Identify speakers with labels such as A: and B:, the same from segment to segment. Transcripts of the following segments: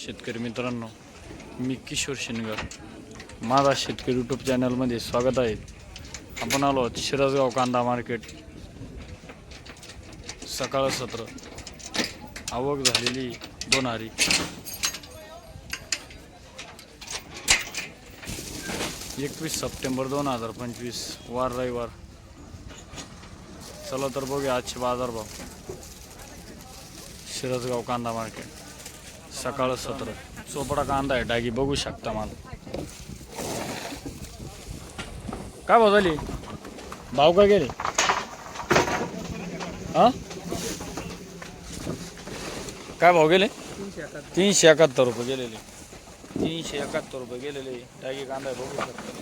A: शेतकरी मित्रांनो मी किशोर शिनगर. माझा शेतकरी यूट्यूब चॅनलमध्ये स्वागत आहे. आपण आलो आहोत शिरसगाव कांदा मार्केट सकाळ सत्र. आवक झालेली दोन हारी एकवीस सप्टेंबर दोन हजार पंचवीस वार रविवार. चला तर बघूया आजचे बाजारभाव शिरसगाव कांदा मार्केट सकाळ सत्र. चोपडा कांदा आहे डागी बघू शकता मला. काय भाव झाली? भाव काय गेले? हा? काय भाव गेले? तीनशे एकाहत्तर रुपये गेलेले. तीनशे एकाहत्तर रुपये गेलेले. डागी कांदा बघू शकता.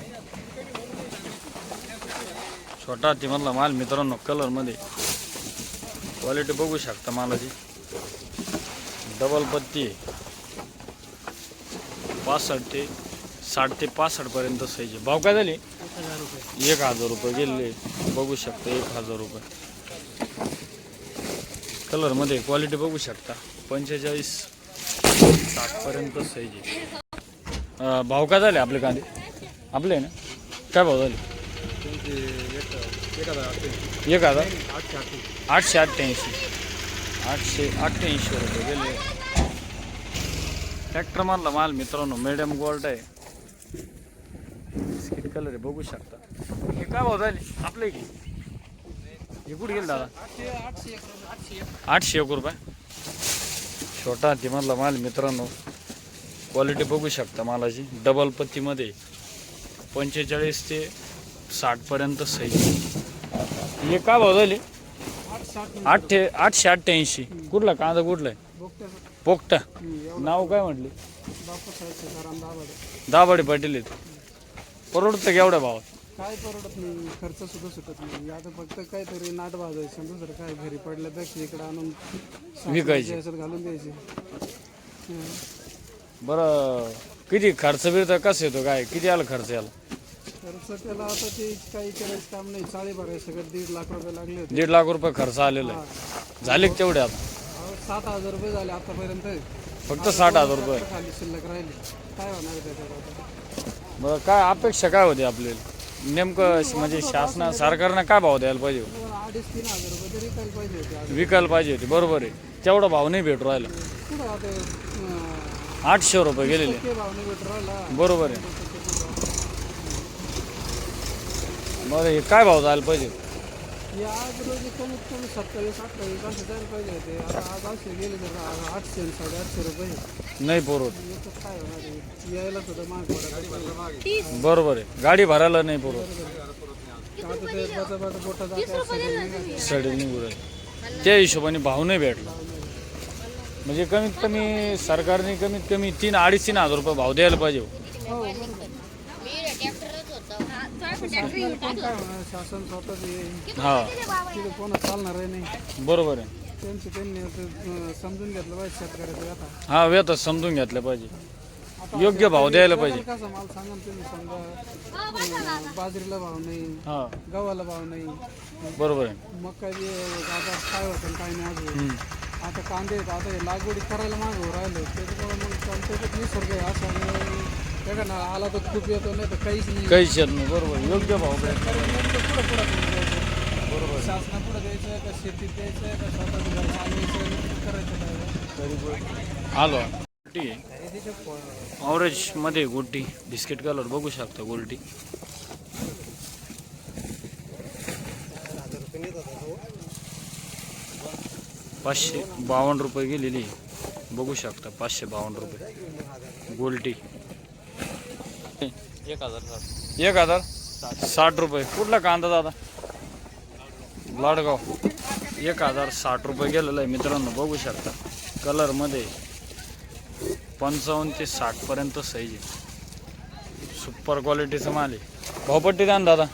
A: छोटा हातीमधला माल मित्रांनो कलरमध्ये क्वालिटी बघू शकता मालाची. डबल आहे पासष्ट ते साठ ते पासष्ट पर्यंत साईज आहे. भाव काय झाले? एक हजार रुपये गेले. बघू शकता एक हजार रुपये. कलरमध्ये क्वालिटी बघू शकता. पंचेचाळीस साठ पर्यंत साईज आहे. भाव काय झाले आपले कांदे? आपले ना? काय भाव झाले? एक हजार? आठशे अठ्ठ्याऐंशी. आठशे अठ्ठ्याऐंशी रुपये गेले. ट्रॅक्टर मारला माल मित्रांनो मेडियम गोल्ड आहे. बिस्किट कलर आहे बघू शकता. हे काय भाव झाले? आपले की हे कुठे गेले दादा? आठशे एक रुपये. छोटा हातीमधला माल मित्रांनो क्वालिटी बघू शकता मालाची. डबल पत्तीमध्ये पंचेचाळीस ते साठपर्यंत सही हे काय भाव झाले? आठशे आठशे अठ्ठ्याऐंशी. कुठला? कांदा कुठला? आहे पोकटा नाव काय म्हटले? दाभाडे पाटील आहेत. परवडतं का एवढ्या भावात?
B: काय परवडत नाही. खर्च सुद्धा सुटत नाही. आता फक्त काहीतरी नाट वाजायचं दुसरं काय घरी पडल्यापेक्षा इकडे आणून
A: विकायचे.
B: याच्यात घालून द्यायचे.
A: बरं किती खर्च बिर्च कसं येतो काय? किती आला खर्च याला?
B: खर्च त्याला आता ते काही करायचं काम नाही. चाळी भरायचं सगळं. दीड लाख रुपये लागले होते.
A: दीड लाख रुपये खर्च आलेला आहे झाले का तेवढे आता.
B: अहो, सात हजार रुपये झाले आतापर्यंत.
A: फक्त साठ हजार रुपये.
B: खाली शिल्लक राहिले. काय होणार आहे त्याच्यात आता?
A: बरं काय अपेक्षा काय होती आपली? नेमकं श- म्हणजे शासना सरकारनं काय भाव द्यायला पाहिजे?
B: तुम्हाला अडीच तीन हजार रुपये तरी काही पाहिजे होते आज.
A: विकायला पाहिजे होती. बरोबर आहे. तेवढा भाव नाही भेटू राहिला.
B: कुठं आता अं,
A: आठशे रुपये गेलेले.
B: राहिला.
A: बरोबर आहे. बरं हे काय भाव जायला पाहिजे?
B: या आज रोजी कमीत कमी सत्तावीस अठ्ठावीस असं जायला पाहिजे होते. आता आज असे गेले तर आ- आठशे आणि साडेआठशे रुपये.
A: नाही पुरवत
B: याच्यात काय होणार आहे? यायला सुद्धा महाग पडत
A: बरोबर आहे. गाडी भरायला नाही पुरवत
B: आता ते बाचा बाचा बोटा जाते
A: सडेल निघू राहील. त्या हिशोबाने भाव नाही भेटला. म्हणजे कमीत कमी सरकारने कमीत कमी तीन अडीच तीन हजार रुपये भाव द्यायला पाहिजे.
B: होणार शासन स्वतःच
A: हा.
B: तिथे कोणा चालणार आहे नाही
A: बरोबर आहे.
B: त्यांचं त्यांनी आता, समजून घेतलं पाहिजे शेतकऱ्याचं आता
A: हा व्यथा समजून घेतलं पाहिजे. योग्य भाव द्यायला पाहिजे.
B: कसा माल सांगा ना तुम्ही समजा. अं, बाजरीला भाव नाही
A: हा.
B: गव्हाला भाव नाही.
A: बरोबर आहे.
B: मग काय ते आता काय होतं काय नाही अजून.
A: हम्म.
B: आता कांदे आहेत, आता हे लागवडी करायला मागं राहिलं. त्याच्यामुळे मग त्याच्यात निसर्ग आहे असं ना आला तर खूप येतो नाही तर काहीच नाही.
A: काहीच येत नाही बरोबर योग्य भाव भेट
B: पुढं पुढं बरोबर शासना पुढं द्यायचं का शेतीत द्यायचं का स्वतःच घर चालवायचं करायचं काय
A: आलो. ऑरेंजमध्ये गोटी. बिस्किट कलर बघू शकता गोल्टी. पाचशे बावन्न रुपये गेलेली बघू शकता पाचशे बावन्न रुपये. गोल्टी.
C: एक हजार
A: एक हजार? साठ. रुपये. कुठला कांदा दादा? लाडगाव. एक हजार साठ रुपये गेलेला आहे मित्रांनो बघू शकता. कलरमध्ये पंचावन्न ते साठपर्यंत साईज आहे. सुपर क्वालिटीचं माल आहे. भावपट्टी द्या ना दादा.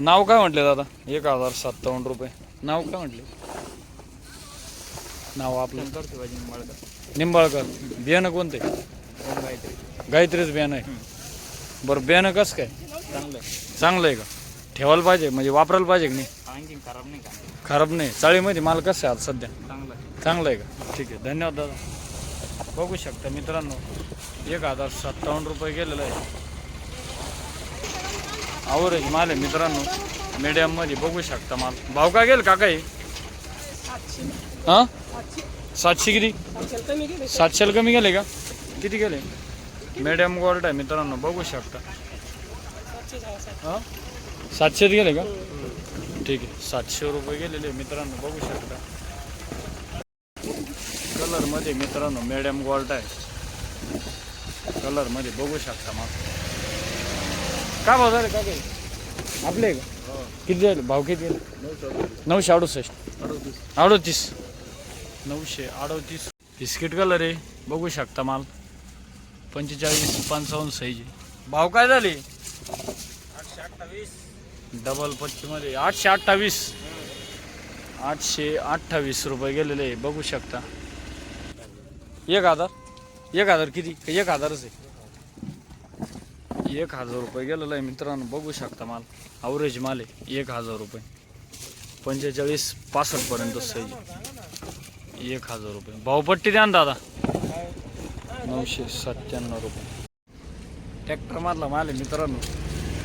A: नाव काय म्हटले दादा? एक हजार सत्तावन्न रुपये. नाव काय म्हटले? नाव आपलं. निंबाळकर. बियाणं कोणते? गायत्रीच बियाणं आहे. बरं बियाणं कसं काय?
C: चांगलं
A: चांगलं आहे का? ठेवायला पाहिजे म्हणजे वापरायला पाहिजे की नाही?
C: आणखी खराब नाही. का
A: खराब नाही चाळीमध्ये माल कसं आहे आता सध्या?
C: चांगलं
A: चांगलं आहे का? ठीक आहे. धन्यवाद दादा. बघू शकता मित्रांनो एक हजार सत्तावन्न रुपये गेलेलं आहे. आवरेज माल आहे मित्रांनो. मीडियममध्ये बघू शकता माल. भाव का गेल काका हे? हां? सातशे किती? सातशेला कमी गेले का? किती गेले? मीडियम गोल्ड आहे मित्रांनो बघू शकता. हां? सातशेत गेले का? ठीक आहे सातशे रुपये गेलेले मित्रांनो बघू शकता. कलरमध्ये मित्रांनो मीडियम गोल्ड आहे. कलरमध्ये बघू शकता मग काय भाव झाले का काही आपले का? किती झाले? भाव किती गेले नऊशे अडुसष्ट. अडोतीस. नऊशे अडोतीस. बिस्किट कलर आहे. बघू शकता माल. पंचेचाळीस पंचावन्न साईज भाव काय झाले? डबल पत्तीमध्ये आठशे अठ्ठावीस. आठशे अठ्ठावीस रुपये गेलेले आहे. बघू शकता. एक हजार. एक हजार किती? एक हजारच आहे. एक हजार रुपये गेलेलं आहे मित्रांनो. बघू शकता माल. अवरेज माल आहे. एक हजार रुपये. पंचेचाळीस पासष्टपर्यंत सही एक हजार रुपये. भावपट्टी द्या ना दादा. नऊशे सत्त्याण्णव रुपये. ट्रॅक्टरमधला माल आहे मित्रांनो.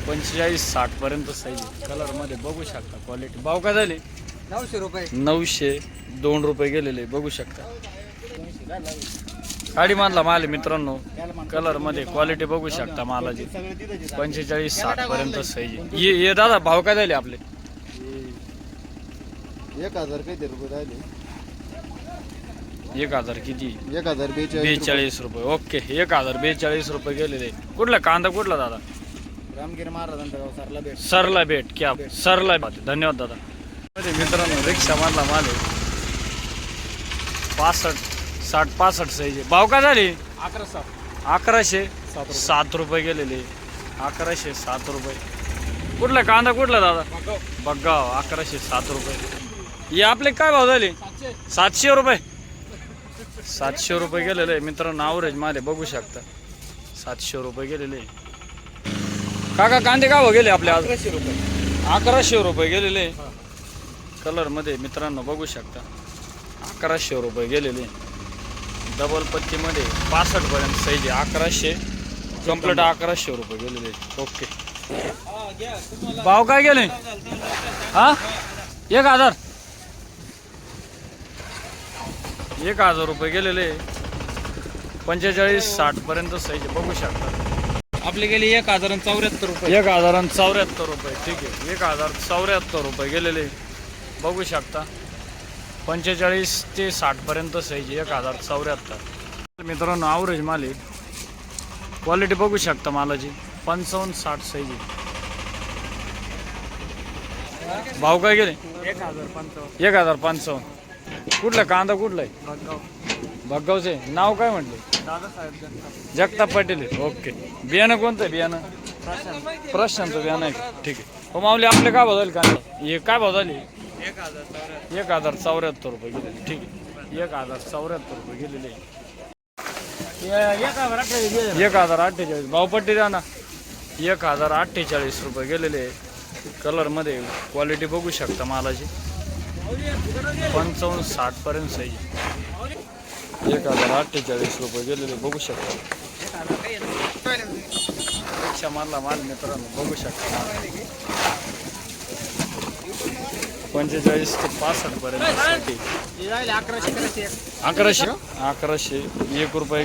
A: पंचेचाळीस साठपर्यंत सही कलरमध्ये बघू शकता क्वालिटी भाव काय झाले?
B: नऊशे रुपये.
A: नऊशे दोन रुपये गेलेले बघू शकता. गाडीमधला माल आहे मित्रांनो. कलरमध्ये क्वालिटी बघू शकता मालाची. पंचेचाळीस साठ पर्यंत सही ये ये दादा भाव काय झाले आपले?
B: एक हजार काहीतरी रुपये राहिले.
A: एक हजार किती?
B: एक हजार बेचाळीस
A: बेचाळीस रुपये. ओके एक हजार बेचाळीस रुपये गेलेले. कुठला? कांदा कुठला दादा?
B: रामगिरी महाराजांचा गाव सरला भेट.
A: सरला भेट. क्या? सरला भेट. धन्यवाद दादा. मित्रांनो रिक्षा मधला माल पासष्ट साठ पासष्ट साईज भाव काय झाले?
B: अकरा सात
A: अकराशे सात रुपये गेलेले. अकराशे सात रुपये. कुठला कांदा कुठला दादा? बघाव अकराशे सात रुपये. हे आपले काय भाव झाले? सातशे रुपये. सातशे रुपये गेलेले आहे. मित्रांनो आवरेज माले बघू शकता. सातशे रुपये गेलेले. काका कांदे का भाव गेले आपले आज?
B: अकराशे रुपये.
A: अकराशे रुपये गेलेले कलरमध्ये मित्रांनो बघू शकता. अकराशे रुपये गेलेले डबल पत्तीमध्ये पासष्ट पर्यंत साईज आहे. अकराशे कंप्लीट अकराशे रुपये गेलेले ओके भाव काय गेले? हा? एक हजार. एक हजार रुपये गेलेले पंचेचाळीस साठ पर्यंत साईज बघू शकता.
B: आपले गेले एक हजार आणि चौऱ्याहत्तर रुपये.
A: एक हजार आणि चौऱ्याहत्तर रुपये ठीक आहे. एक हजार चौऱ्याहत्तर रुपये गेलेले बघू शकता. पंचेचाळीस ते साठपर्यंत साईज एक हजार चौऱ्याहत्तर. मित्रांनो आवरेज माल आहे. क्वालिटी बघू शकता मालाची. पंचावन्न साठ साईज आहे. भाव काय गेले?
B: एक हजार पंचावन्न.
A: एक हजार पंचावन्न. कुठला? कांदा कुठला आहे भगावचे नाव काय म्हटले?
B: दादासाहेब
A: जगताप. पाटील आहे ओके. बियाणं कोणतं आहे? बियाणं? प्रशांतचं बियाणं आहे का? ठीक आहे. हो माऊली आपले काय भाव झाले कांदा? हे काय भाव झाले?
B: एक हजार चौऱ्याहत्तर.
A: एक हजार चौऱ्याहत्तर रुपये गेलेले ठीक आहे. एक हजार चौऱ्याहत्तर रुपये गेलेले
B: एक हजार अठ्ठावीस
A: एक हजार अठ्ठेचाळीस. भावपट्टी द्या ना. एक हजार अठ्ठेचाळीस रुपये गेलेले कलरमध्ये क्वालिटी बघू शकता मालाची. पंचावन्न साठ पर्यंत साईज एक हजार अठ्ठेचाळीस रुपये गेलेले बघू शकता. रिक्षा मारला माल मित्रांनो बघू शकता. पंचेचाळीस ते पासष्ट पर्यंत साठी
B: अकराशे.
A: अकराशे अकराशे एक रुपये